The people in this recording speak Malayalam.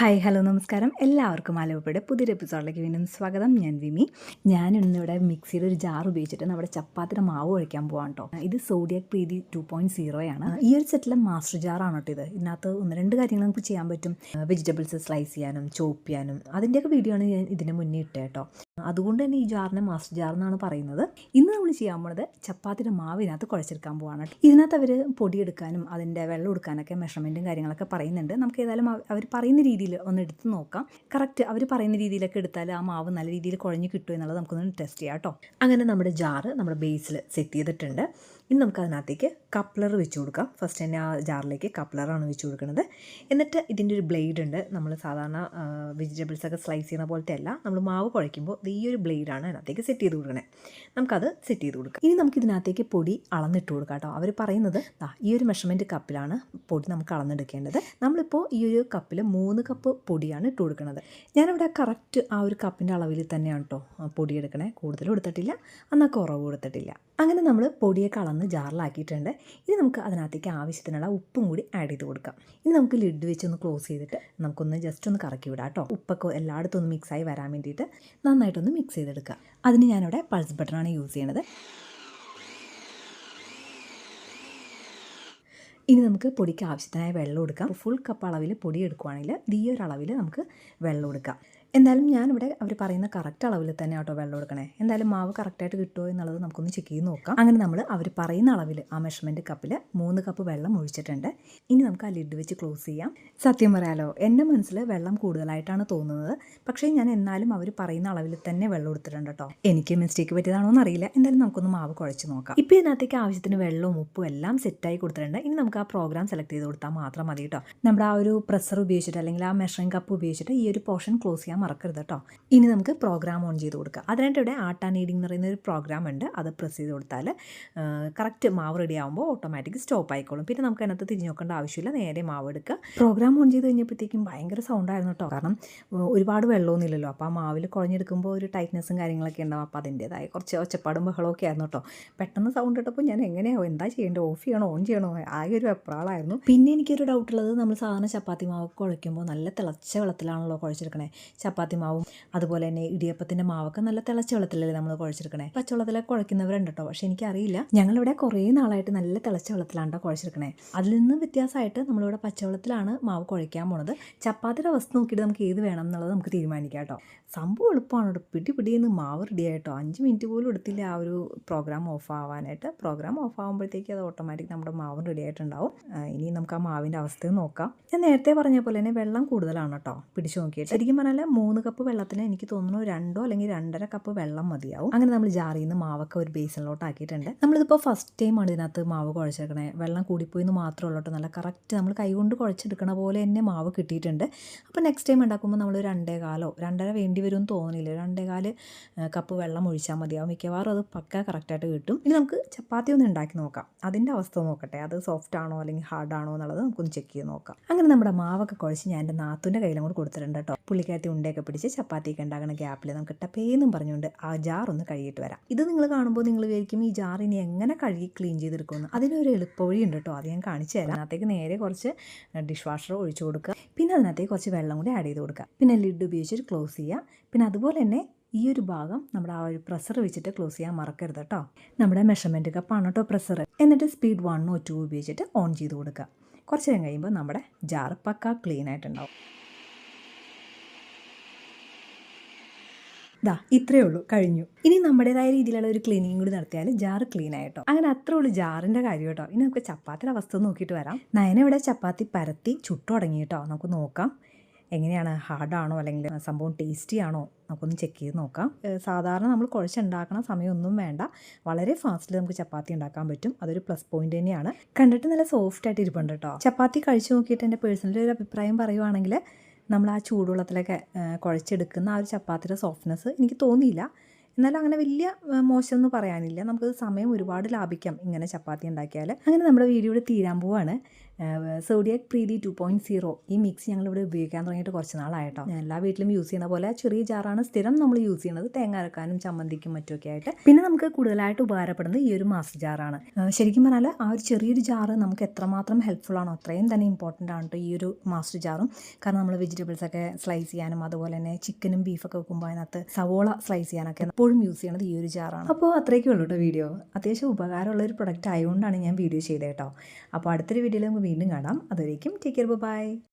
ഹായ് ഹലോ നമസ്കാരം. എല്ലാവർക്കും ആലപ്പുഴയുടെ പുതിയൊരു എപ്പിസോഡിലേക്ക് വീണ്ടും സ്വാഗതം. ഞാൻ വിമി. ഞാൻ ഇന്നിവിടെ മിക്സിയുടെ ഒരു ജാർ ഉപയോഗിച്ചിട്ട് നമ്മുടെ ചപ്പാത്തിയുടെ മാവ് കഴിക്കാൻ പോകാം കേട്ടോ ഇത് സോഡിയക് പ്രീതി ടു പോയിന്റ് സീറോയാണ് ഈ ഒരു സെറ്റിലെ മാസ്റ്റർ ജാറാണ് കേട്ടോ ഇത്? ഇതിനകത്ത് ഒന്ന് രണ്ട് കാര്യങ്ങൾ നമുക്ക് ചെയ്യാൻ പറ്റും. വെജിറ്റബിൾസ് സ്ലൈസ് ചെയ്യാനും ചോപ്പ് ചെയ്യാനും. അതിന്റെയൊക്കെ വീഡിയോ ആണ് ഞാൻ ഇതിന് മുന്നേ ഇട്ടേ കേട്ടോ അതുകൊണ്ട് തന്നെ ഈ ജാറിനെ മാസ്റ്റർ ജാർ എന്നാണ് പറയുന്നത്. ഇന്ന് നമ്മൾ ചെയ്യാൻ പോണത് ചപ്പാത്തിയുടെ മാവ് ഇതിനകത്ത് കുഴച്ചെടുക്കാൻ പോവാണ്. ഇതിനകത്ത് അവർ പൊടിയെടുക്കാനും അതിന്റെ വെള്ളം എടുക്കാനൊക്കെ മെഷർമെന്റും കാര്യങ്ങളൊക്കെ പറയുന്നുണ്ട്. നമുക്ക് ഏതായാലും അവർ പറയുന്ന രീതിയിൽ ഒന്ന് എടുത്ത് നോക്കാം. കറക്റ്റ് അവർ പറയുന്ന രീതിയിലൊക്കെ എടുത്താൽ ആ മാവ് നല്ല രീതിയിൽ കുഴഞ്ഞ് കിട്ടുമെന്നുള്ളത് നമുക്കൊന്ന് ടെസ്റ്റ് ചെയ്യാം കേട്ടോ. അങ്ങനെ നമ്മുടെ ജാറ് നമ്മുടെ ബേസിൽ സെറ്റ് ചെയ്തിട്ടുണ്ട്. ഇനി നമുക്ക് അതിനകത്തേക്ക് കപ്ലർ വെച്ച് കൊടുക്കാം. ഫസ്റ്റ് തന്നെ ആ ജാറിലേക്ക് കപ്ലറാണ് വെച്ച് കൊടുക്കുന്നത്. എന്നിട്ട് ഇതിന്റെ ഒരു ബ്ലേഡ് ഉണ്ട്. നമ്മൾ സാധാരണ വെജിറ്റബിൾസ് ഒക്കെ സ്ലൈസ് ചെയ്യുന്ന പോലത്തെ അല്ല. നമ്മൾ മാവ് കുഴയ്ക്കുമ്പോൾ ഈ ഒരു ബ്ലേഡാണ് അതിനകത്തേക്ക് സെറ്റ് ചെയ്ത് കൊടുക്കണേ. നമുക്കത് സെറ്റ് ചെയ്ത് കൊടുക്കാം. ഇനി നമുക്ക് ഇതിനകത്തേക്ക് പൊടി അളന്നിട്ട് കൊടുക്കാം കേട്ടോ. അവർ പറയുന്നത് ഈ ഒരു മെഷർമെന്റ് കപ്പിലാണ് പൊടി നമുക്ക് അളന്നെടുക്കേണ്ടത്. നമ്മളിപ്പോൾ ഈ ഒരു കപ്പിൽ മൂന്ന് കപ്പ് പൊടിയാണ് ഇട്ട് കൊടുക്കുന്നത് ഞാനിവിടെ കറക്റ്റ് ആ ഒരു കപ്പിന്റെ അളവിൽ തന്നെയാണ് കേട്ടോ പൊടി എടുക്കണേ. കൂടുതലും കൊടുത്തിട്ടില്ല. എന്നാൽ കുറവ് കൊടുത്തിട്ടില്ല. അങ്ങനെ നമ്മൾ പൊടിയൊക്കെ അളന്ന് ജാറിലാക്കിയിട്ടുണ്ട്. ഇനി നമുക്ക് അതിനകത്തേക്ക് ആവശ്യത്തിനുള്ള ഉപ്പും കൂടി ആഡ് ചെയ്ത് കൊടുക്കാം. ഇനി നമുക്ക് ലിഡ് വെച്ച് ഒന്ന് ക്ലോസ് ചെയ്തിട്ട് നമുക്കൊന്ന് ജസ്റ്റ് ഒന്ന് കറക്കി വിടാം കേട്ടോ. ഉപ്പൊക്കെ എല്ലായിടത്തും ഒന്ന് മിക്സായി വരാൻ വേണ്ടിയിട്ട് നന്നായിട്ടൊന്ന് മിക്സ് ചെയ്തെടുക്കുക അതിന് ഞാനിവിടെ പൾസ് ബട്ടറാണ് യൂസ് ചെയ്യണത്. ഇനി നമുക്ക് പൊടിക്ക് ആവശ്യത്തിനായ വെള്ളം എടുക്കാം. ഫുൾ കപ്പ് അളവിൽ പൊടി എടുക്കുവാണെങ്കിൽ ദീയൊരളവിൽ നമുക്ക് വെള്ളം എടുക്കാം. എന്തായാലും ഞാനിവിടെ അവർ പറയുന്ന കറക്റ്റ് അളവിൽ തന്നെ കേട്ടോ വെള്ളം എടുക്കണേ. എന്തായാലും മാവ് കറക്റ്റായിട്ട് കിട്ടുമോ എന്നുള്ളത് നമുക്കൊന്ന് ചെക്ക് ചെയ്ത് നോക്കാം. അങ്ങനെ നമ്മൾ അവർ പറയുന്ന അളവിൽ ആ മെഷർമെന്റ് കപ്പിൽ മൂന്ന് കപ്പ് വെള്ളം ഒഴിച്ചിട്ടുണ്ട്. ഇനി നമുക്ക് ആ ലിഡ് വെച്ച് ക്ലോസ് ചെയ്യാം. സത്യം പറയാലോ എന്റെ മനസ്സിൽ വെള്ളം കൂടുതലായിട്ടാണ് തോന്നുന്നത്. പക്ഷേ ഞാൻ എന്നാലും അവർ പറയുന്ന അളവിൽ തന്നെ വെള്ളം എടുത്തിട്ടുണ്ട് കേട്ടോ എനിക്ക് മിസ്റ്റേക്ക് പറ്റിയതാണോ എന്നറിയില്ല. എന്തായാലും നമുക്കൊന്ന് മാവ് കുഴച്ച് നോക്കാം. ഇപ്പോൾ ഇതിനകത്തേക്ക് ആവശ്യത്തിന് വെള്ളവും ഉപ്പും എല്ലാം സെറ്റായി കൊടുത്തിട്ടുണ്ട്. ഇനി നമുക്ക് ആ പ്രോഗ്രാം സെലക്ട് ചെയ്ത് കൊടുത്താൽ മാത്രം മതി കേട്ടോ നമ്മുടെ ആ ഒരു പ്രസർ ഉപയോഗിച്ചിട്ട് അല്ലെങ്കിൽ ആ മെഷറിംഗ് കപ്പ് ഉപയോഗിച്ചിട്ട് ഈ ഒരു പോർഷൻ ക്ലോസ് ചെയ്യാൻ മറക്കരുത് കേട്ടോ ഇനി നമുക്ക് പ്രോഗ്രാം ഓൺ ചെയ്ത് കൊടുക്കാം. അതിനായിട്ട് ഇവിടെ ആർട്ട് ആൻഡ് ഈഡിംഗ് എന്ന് പറയുന്ന ഒരു പ്രോഗ്രാം ഉണ്ട്. അത് പ്രസ് ചെയ്ത് കൊടുത്താൽ കറക്റ്റ് മാവ് റെഡി ആകുമ്പോൾ ഓട്ടോമാറ്റിക് സ്റ്റോപ്പ് ആയിക്കോളും. പിന്നെ നമുക്ക് അതിനകത്ത് തിരിഞ്ഞു നോക്കേണ്ട ആവശ്യമില്ല. നേരെ മാവ് എടുക്കുക. പ്രോഗ്രാം ഓൺ ചെയ്ത് കഴിഞ്ഞപ്പോഴത്തേക്കും ഭയങ്കര സൗണ്ട് ആയിരുന്നു കേട്ടോ കാരണം ഒരുപാട് വെള്ളമൊന്നും ഇല്ലല്ലോ. അപ്പോൾ ആ മാവിൽ കുഴഞ്ഞെടുക്കുമ്പോൾ ഒരു ടൈറ്റ്നസ്സും കാര്യങ്ങളൊക്കെ ഉണ്ടാവും. അപ്പോൾ അതിന്റേതായ കുറച്ച് ഒച്ചപ്പാടും ബഹളമൊക്കെ ആയിരുന്നു കേട്ടോ പെട്ടെന്ന് സൗണ്ട് ഇട്ടപ്പോൾ ഞാൻ എങ്ങനെയാവും എന്താ ചെയ്യേണ്ടത്? ഓഫ് ചെയ്യണോ ഓൺ ചെയ്യണോ? ആകെ ഒരു അപ്രാളായിരുന്നു പിന്നെ എനിക്കൊരു ഡൗട്ട് ഉള്ളത് നമ്മൾ സാധാരണ ചപ്പാത്തി മാവ് കുഴയ്ക്കുമ്പോൾ നല്ല തിളച്ച വെള്ളത്തിലാണല്ലോ കുഴച്ചെടുക്കണേ. ചപ്പാത്തി മാവും അതുപോലെ തന്നെ ഇടിയപ്പത്തിന്റെ മാവൊക്കെ നല്ല തിളച്ച വെള്ളത്തിലല്ലേ നമ്മൾ കുഴച്ചെടുക്കണേ? പച്ചവെള്ളത്തിൽ കുഴക്കുന്നവരുണ്ട് കേട്ടോ പക്ഷേ എനിക്കറിയില്ല. ഞങ്ങളിവിടെ കുറേ നാളായിട്ട് നല്ല തിളച്ച വെള്ളത്തിലാണ് കുഴച്ചെടുക്കണേ. അതിൽ നിന്ന് വ്യത്യാസമായിട്ട് നമ്മളിവിടെ പച്ചവെള്ളത്തിലാണ് മാവ് കുഴയ്ക്കാൻ പോണത്. ചപ്പാത്തിയുടെ അവസ്ഥ നോക്കിയിട്ട് നമുക്ക് ഏത് വേണം എന്നുള്ളത് നമുക്ക് തീരുമാനിക്കാം കേട്ടോ. സംഭവം എളുപ്പമാണ് കേട്ടോ. പിടി പിടിയെന്ന് മാവ് റെഡി ആയിട്ടോ. അഞ്ച് മിനിറ്റ് പോലും എടുത്തില്ല ആ ഒരു പ്രോഗ്രാം ഓഫ് ആവാനായിട്ട്. പ്രോഗ്രാം ഓഫ് ആകുമ്പോഴത്തേക്ക് അത് ഓട്ടോമാറ്റിക് നമ്മുടെ മാവും റെഡി ആയിട്ടുണ്ടാവും. ഇനി നമുക്ക് ആ മാവിന്റെ അവസ്ഥ നോക്കാം. ഞാൻ നേരത്തെ പറഞ്ഞ പോലെ തന്നെ വെള്ളം കൂടുതലാണ് കേട്ടോ. പിടിച്ചു നോക്കിയിട്ട്. ശരിക്കും പറഞ്ഞാൽ മൂന്ന് കപ്പ് വെള്ളത്തിന് എനിക്ക് തോന്നുന്നു രണ്ടോ അല്ലെങ്കിൽ രണ്ടര കപ്പ് വെള്ളം മതിയാവും. അങ്ങനെ നമ്മൾ ജാറിൽ നിന്ന് മാവൊക്കെ ഒരു ബേസിലോട്ട് ആക്കിയിട്ടുണ്ട്. നമ്മളിതിപ്പോൾ ഫസ്റ്റ് ടൈമാണ് ഇതിനകത്ത് മാവ് കുഴച്ചെടുക്കണേ. വെള്ളം കൂടിപ്പോയി എന്ന് മാത്രമേ ഉള്ളൂ നല്ല കറക്റ്റ് നമ്മൾ കൈകൊണ്ട് കുഴച്ചെടുക്കണ പോലെ തന്നെ മാവ് കിട്ടിയിട്ടുണ്ട്. അപ്പോൾ നെക്സ്റ്റ് ടൈം ഉണ്ടാക്കുമ്പോൾ നമ്മൾ രണ്ടേ കാലോ രണ്ടര വേണ്ടി വരുമെന്ന് തോന്നുന്നില്ല. രണ്ടേ കാൽ കപ്പ് വെള്ളം ഒഴിച്ചാൽ മതിയാവും. മിക്കവാറും അത് പക്ക കറക്റ്റായിട്ട് കിട്ടും. ഇനി നമുക്ക് ചപ്പാത്തി ഒന്ന് ഉണ്ടാക്കി നോക്കാം. അതിന്റെ അവസ്ഥ നോക്കട്ടെ. അത് സോഫ്റ്റ് ആണോ അല്ലെങ്കിൽ ഹാർഡ് ആണോ എന്നുള്ളത് നമുക്കൊന്ന് ചെക്ക് ചെയ്ത് നോക്കാം. അങ്ങനെ നമ്മുടെ മാവൊക്കെ കുഴച്ച് ഞാൻ എന്റെ നാത്തുന്റെ കയ്യിലും കൂടെ കൊടുത്തിട്ടുണ്ട് കേട്ടോ. പുള്ളിക്കകത്ത് ഉണ്ടയൊക്കെ പിടിച്ച് ചപ്പാത്തിയൊക്കെ ഉണ്ടാക്കുന്ന ഗ്യാപ്പിൽ നമുക്ക് ടപ്പേന്നും പറഞ്ഞുകൊണ്ട് ആ ജാർ ഒന്ന് കഴുകിയിട്ട് വരാം. ഇത് നിങ്ങൾ കാണുമ്പോൾ നിങ്ങൾ വിചാരിക്കും ഈ ജാർ ഇനി എങ്ങനെ കഴുകി ക്ലീൻ ചെയ്തെടുക്കുമെന്ന്. അതിനൊരു എളുപ്പവഴി ഉണ്ട് കേട്ടോ അത് ഞാൻ കാണിച്ചു തരാം. അതിനകത്തേക്ക് നേരെ കുറച്ച് ഡിഷ് വാഷർ ഒഴിച്ചു കൊടുക്കുക. പിന്നെ അതിനകത്തേക്ക് കുറച്ച് വെള്ളം കൂടി ആഡ് ചെയ്ത് കൊടുക്കുക. പിന്നെ ലിഡ് ഉപയോഗിച്ചിട്ട് ക്ലോസ് ചെയ്യുക. പിന്നെ അതുപോലെ തന്നെ ഈ ഒരു ഭാഗം നമ്മുടെ ആ ഒരു പ്രഷർ വെച്ചിട്ട് ക്ലോസ് ചെയ്യാൻ മറക്കരുത് കേട്ടോ നമ്മുടെ മെഷർമെന്റ് കപ്പാണ് കേട്ടോ പ്രഷർ എന്നിട്ട് സ്പീഡ് വണ്ണോ ടു ഉപയോഗിച്ചിട്ട് ഓൺ ചെയ്ത് കൊടുക്കുക. കുറച്ച് നേരം കഴിയുമ്പോൾ നമ്മുടെ ജാർ പക്ക ക്ലീൻ ആയിട്ടുണ്ടാവും. ദാ ഇത്രയേ ഉള്ളൂ കഴിഞ്ഞു. ഇനി നമ്മുടേതായ രീതിയിലുള്ള ഒരു ക്ലീനിങ് കൂടി നടത്തിയാൽ ജാർ ക്ലീൻ ആയിട്ടോ? അങ്ങനെ അത്രേ ഉള്ളൂ ജാറിന്റെ കാര്യം കേട്ടോ. ഇനി നമുക്ക് ചപ്പാത്തിയുടെ അവസ്ഥ നോക്കിയിട്ട് വരാം. നയന ഇവിടെ ചപ്പാത്തി പരത്തി ചുട്ടു തുടങ്ങി കേട്ടോ. നമുക്ക് നോക്കാം. എങ്ങനെയാണ്? ഹാർഡാണോ അല്ലെങ്കിൽ സംഭവം ടേസ്റ്റി ആണോ? നമുക്കൊന്ന് ചെക്ക് ചെയ്ത് നോക്കാം. സാധാരണ നമ്മൾ കുഴച്ചുണ്ടാക്കണ സമയമൊന്നും വേണ്ട. വളരെ ഫാസ്റ്റിൽ നമുക്ക് ചപ്പാത്തി ഉണ്ടാക്കാൻ പറ്റും. അതൊരു പ്ലസ് പോയിന്റ് തന്നെയാണ്. കണ്ടിട്ട് നല്ല സോഫ്റ്റ് ആയിട്ട് ഇരിപ്പുണ്ട് കേട്ടോ. ചപ്പാത്തി കഴിച്ചു നോക്കിയിട്ട് എന്റെ പേഴ്സണൽ ഒരു അഭിപ്രായം പറയുവാണെങ്കിൽ നമ്മൾ ആ ചൂടുവെള്ളത്തിലൊക്കെ കുഴച്ചെടുക്കുന്ന ആ ഒരു ചപ്പാത്തിയുടെ സോഫ്റ്റ്നെസ് എനിക്ക് തോന്നിയില്ല. എന്നാലും അങ്ങനെ വലിയ മോശമൊന്നും പറയാനില്ല. നമുക്ക് സമയം ഒരുപാട് ലാഭിക്കാം ഇങ്ങനെ ചപ്പാത്തി ഉണ്ടാക്കിയാൽ അങ്ങനെ നമ്മുടെ വീഡിയോ തീരാൻ പോവാണ്. Zodiac Preethi two point zero ഈ മിക്സ് ഞങ്ങളിവിടെ ഉപയോഗിക്കാൻ തുടങ്ങിയിട്ട് കുറച്ച് നാളായിട്ടോ. എല്ലാ വീട്ടിലും യൂസ് ചെയ്യുന്ന പോലെ ചെറിയ ജാറാണ് സ്ഥിരം നമ്മൾ യൂസ് ചെയ്യുന്നത്. തേങ്ങ അരക്കാനും ചമ്മന്തിക്കും മറ്റുമൊക്കെ ആയിട്ട്. പിന്നെ നമുക്ക് കൂടുതലായിട്ട് ഉപകാരപ്പെടുന്നത് ഈ ഒരു മാസ്റ്റർ ജാറാണ് ശരിക്കും പറഞ്ഞാൽ ആ ഒരു ചെറിയൊരു ജാറ് നമുക്ക് എത്രമാത്രം ഹെൽപ്ഫുൾ ആണോ അത്രയും തന്നെ ഇമ്പോർട്ടന്റ് ആണ് ഈ ഒരു മാസ്റ്റർ ജാറും കാരണം നമ്മൾ വെജിറ്റബിൾസ് ഒക്കെ സ്ലൈസ് ചെയ്യാനും അതുപോലെ തന്നെ ചിക്കനും ബീഫൊക്കെ വെക്കുമ്പോൾ അതിനകത്ത് സവോള സ്ലൈസ് ചെയ്യാനൊക്കെ എപ്പോഴും യൂസ് ചെയ്യണത് ഈ ഒരു ജാറാണ് അപ്പോൾ അത്രയൊക്കെ ഉള്ളൂ കേട്ടോ വീഡിയോ അത്യാവശ്യം ഉപകാരമുള്ള ഒരു പ്രൊഡക്റ്റ് ആയതുകൊണ്ടാണ് ഞാൻ വീഡിയോ ചെയ്തത് കേട്ടോ അപ്പോൾ അടുത്തൊരു വീഡിയോയിൽ നമുക്ക് വീണ്ടും കാണാം. അതുവരേക്കും ടേക്ക് കെയർ ബൈ